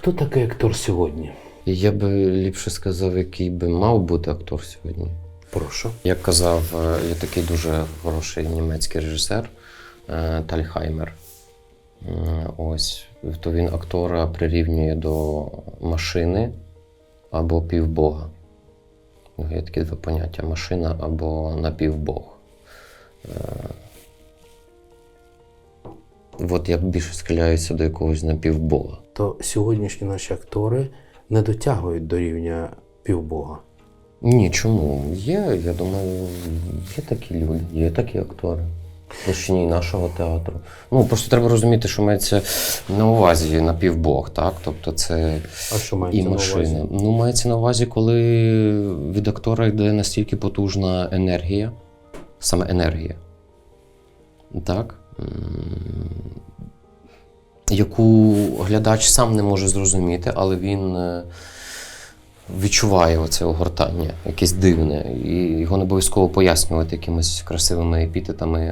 Хто такий актор сьогодні? Я би ліпше сказав, який би мав бути актор сьогодні. Прошу. Як казав, е, є такий дуже хороший німецький режисер е, Тальхаймер. Ось, то він актора прирівнює до машини або півбога. Є такі два поняття: машина або напівбог. От я більше схиляюся до якогось напівбога. То сьогоднішні наші актори не дотягують до рівня півбога. Ні, чому? Є, я думаю, є такі люди, є такі актори. Площині нашого театру. Ну, просто треба розуміти, що мається на увазі напівбог, так? Тобто це А що мається і на увазі? Ну, мається на увазі, коли від актора йде настільки потужна енергія, саме енергія. Так? Яку глядач сам не може зрозуміти, але він е, відчуває оце огортання, якесь дивне, і його не обов'язково пояснювати якимись красивими епітетами